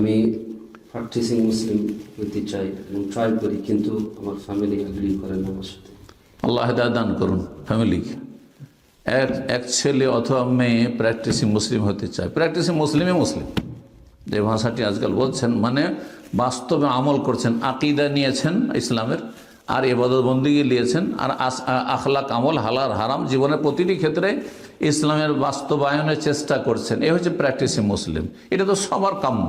আমি প্র্যাকটিসিং মুসলিম হইতে চাই এবং ট্রাই করি, কিন্তু আমার ফ্যামিলি এগ্রি করে না আমার সাথে। আল্লাহ দান করুন ফ্যামিলিকে এক এক ছেলে অথবা মেয়ে প্র্যাকটিসিং মুসলিম হতে চায়। প্র্যাকটিসিং মুসলিমই মুসলিম যে ভাষাটি আজকাল বলছেন মানে বাস্তবে আমল করছেন, আকিদা নিয়েছেন ইসলামের, আর এবাদত বন্দিগি নিয়েছেন আর আখলাক আমল হালার হারাম জীবনের প্রতিটি ক্ষেত্রে ইসলামের বাস্তবায়নের চেষ্টা করছেন। এ হচ্ছে প্র্যাকটিসিং মুসলিম এটা তো সবার কাম্য।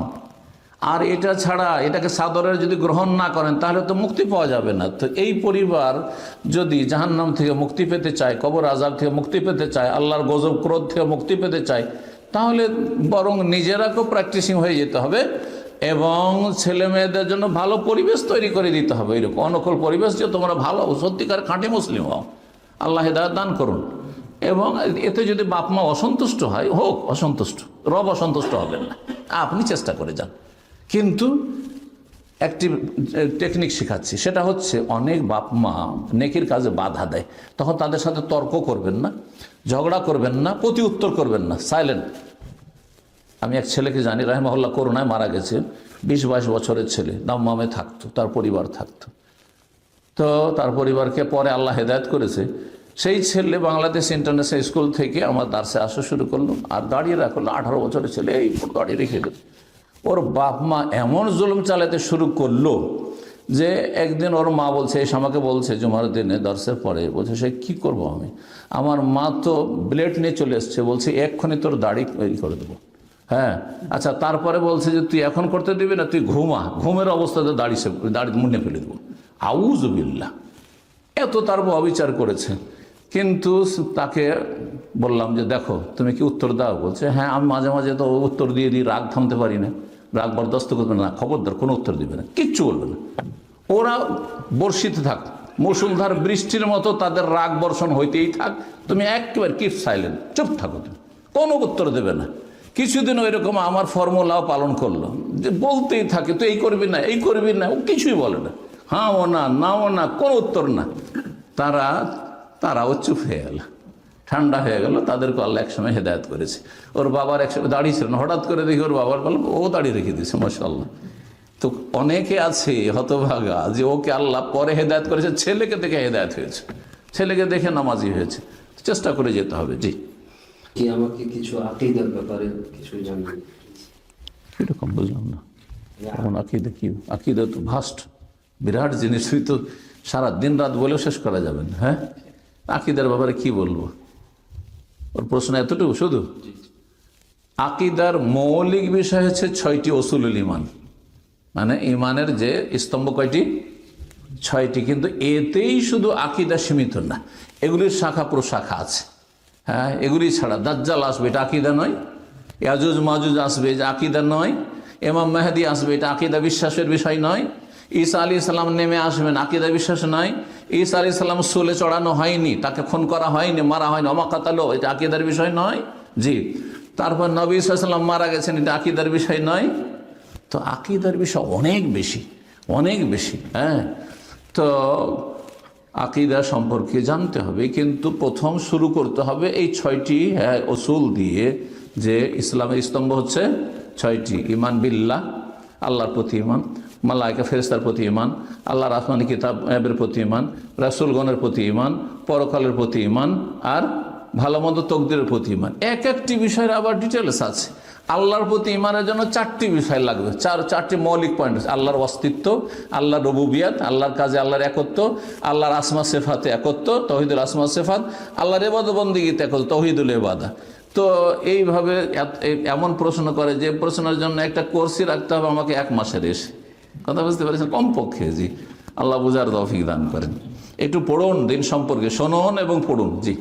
আর এটা ছাড়া এটাকে সাদরের যদি গ্রহণ না করেন, তাহলে তো মুক্তি পাওয়া যাবে না। তো এই পরিবার যদি জাহান্নাম থেকে মুক্তি পেতে চায়, কবর আজাব থেকে মুক্তি পেতে চায়, আল্লাহর গজব, ক্রোধ থেকে মুক্তি পেতে চায়, তাহলে বরং নিজেরাকেও প্র্যাকটিসিং হয়ে যেতে হবে এবং ছেলে মেয়েদের জন্য ভালো পরিবেশ তৈরি করে দিতে হবে এরকম। অনুকূল পরিবেশ যে তোমরা ভালো, সত্যিকার খাঁটি মুসলিম হও। আল্লাহ হেদায়ত দান করুন। এবং এতে যদি বাপ মা অসন্তুষ্ট হয়, হোক, অসন্তুষ্ট, রব অসন্তুষ্ট হবেন না। আপনি চেষ্টা করে যান। কিন্তু একটি টেকনিক শেখাচ্ছি। সেটা হচ্ছে অনেক বাপ মা নেকির কাজে বাধা দেয়। তখন তাদের সাথে তর্ক করবেন না, ঝগড়া করবেন না, প্রতি উত্তর করবেন না সাইলেন্ট আমি এক ছেলেকে জানি রাহেমহল্লা করোনায় মারা গেছে, বিশ বাইশ বছরের ছেলে, দাম্মামে থাকতো, তার পরিবার থাকতো। তো তার পরিবারকে পরে আল্লাহ হেদায়ত করেছে। সেই ছেলে বাংলাদেশ ইন্টারন্যাশনাল স্কুল থেকে আমার দার্সে আসা শুরু করল, আর দাঁড়িয়ে রাখল আঠারো বছরের ছেলে, এই দাঁড়িয়ে রেখে গেল ওর বাপ মা এমন জুলুম চালাতে শুরু করল যে একদিন ওর মা বলছে, এসে আমাকে বলছে জুমার দিনে দর্শের পরে। বলছে, সে কী করব আমি? আমার মা তো ব্লেড নিয়ে চলে এসছে। বলছে, এক্ষুনি তোর দাড়ি করে দেবো। হ্যাঁ আচ্ছা তারপরে বলছে যে, তুই এখন করতে দিবি না, তুই ঘুমা। ঘুমের অবস্থাতে দাড়ি সে, দাড়ি মুন্নে ফেলে দেবো। আউজবিল্লা এত তার অবিচার করেছে। কিন্তু তাকে বললাম যে, দেখো, তুমি কি উত্তর দাও? বলছে হ্যাঁ আমি মাঝে মাঝে তো উত্তর দিয়ে দিই, রাগ থামতে পারি না। রাগ বরদাস্ত করবে না, খবরদার, কোনো উত্তর দিবে না, কিচ্ছু বলবে না। ওরা বর্ষিতে থাক মুসুলধার বৃষ্টির মতো তাদের রাগ বর্ষণ হইতেই থাক, তুমি একেবারে কিপ সাইলেন্ট চুপ থাকো তুমি, কোনো উত্তর দেবে না। কিছুদিন ওই রকম আমার ফর্মুলাও পালন করল, যে বলতেই থাকে, তুই এই করবি না, এই করবি না ও কিছুই বলে না। হ্যাঁ ও না না ও না, কোনো উত্তর না। তারা, তারাও চুপ হয়ে গেল। ঠান্ডা হয়ে গেল তাদেরকে আল্লাহ একসময় হেদায়ত করেছে। ওর বাবার একসময় দাঁড়িয়ে ছিল না হঠাৎ করে দেখি ওর বাবার বলল ও দাঁড়িয়ে রেখে দিয়েছে মশাল্লাহ তো অনেকে আছে হতভাগা যে ওকে আল্লাহ পরে হেদায়ত করেছে ছেলেকে দেখে হেদায়ত হয়েছে ছেলেকে দেখে নামাজি হয়েছে। চেষ্টা করে যেতে হবে জি। কি আমাকে কিছু আকিদার ব্যাপারে কিছু জানবেন? কীরকম বুঝলাম না। এখন আকিদা কি? আকিদা তো ভাস্ট বিরাট জিনিস তুই তো সারা দিন রাত বলেও শেষ করা যাবে না হ্যাঁ? আকিদার ব্যাপারে কি বলব? ওর প্রশ্ন এতটুকু, শুধু? আকিদার মৌলিক বিষয় হচ্ছে ছয়টি অসুলুল ইমান মানে ইমানের যে স্তম্ভ কয়টি? ছয়টি। কিন্তু এতেই শুধু আকিদা সীমিত না, এগুলির শাখা প্রশাখা আছে। হ্যাঁ এগুলি ছাড়া দাজ্জাল আসবে, এটা আকিদা নয়। ইয়াজুজ মাজুজ আসবে যে আকিদা নয়। এমাম মেহাদি আসবে, এটা আকিদা বিশ্বাসের বিষয় নয়। ঈসা আলী সাল্লাম নেমে আসবেন। আকিদা বিশ্বাস নয় ঈসা আলী সাল্লাম সোলে চড়ানো হয়নি তাকে খুন করা হয়নি মারা হয়নি। অমাকাতালো এটা আকিদার বিষয় নয়। জি। তারপর নবী সাল্লাম মারা গেছেন এটা আকিদার বিষয় নয়। তো আকিদার বিষয় অনেক বেশি অনেক বেশি হ্যাঁ। তো আকিদা সম্পর্কে জানতে হবে কিন্তু প্রথম শুরু করতে হবে এই ছয়টি হ্যাঁ, অসুল দিয়ে যে ইসলামের স্তম্ভ হচ্ছে ছয়টি ইমান বিল্লাহ আল্লাহর প্রতি ইমান মালায়কা ফেরেস্তার প্রতি ইমান আল্লাহর আসমানি কিতাবের প্রতি ইমান রাসুলগণের প্রতি ইমান পরকালের প্রতি ইমান আর ভালো মন্দ তকদিরের প্রতি ইমান এক একটি বিষয়ের আবার ডিটেলস আছে। আল্লাহর প্রতি ইমানের জন্য চারটি বিষয় লাগবে। চার, চারটি মৌলিক পয়েন্ট আল্লাহর অস্তিত্ব, আল্লাহর রবুবিয়াত, আল্লাহর কাজে আল্লাহর একত্ব, আল্লাহর আসমা সেফাতে একত্ব, তহিদুল আসমা সেফাত, আল্লাহর এবাদ বন্দিগিতে একত্র তহিদুল এবাদা তো এইভাবে এমন প্রশ্ন করে যে প্রশ্নের জন্য একটা কোর্সই রাখতে হবে আমাকে এক মাসের এসে। কথা বুঝতে পেরেছেন? কমপক্ষে জি। আল্লাহ বুঝার তৌফিক দান করেন। একটু পড়ুন, দিন সম্পর্কে শুনুন এবং পড়ুন। জি।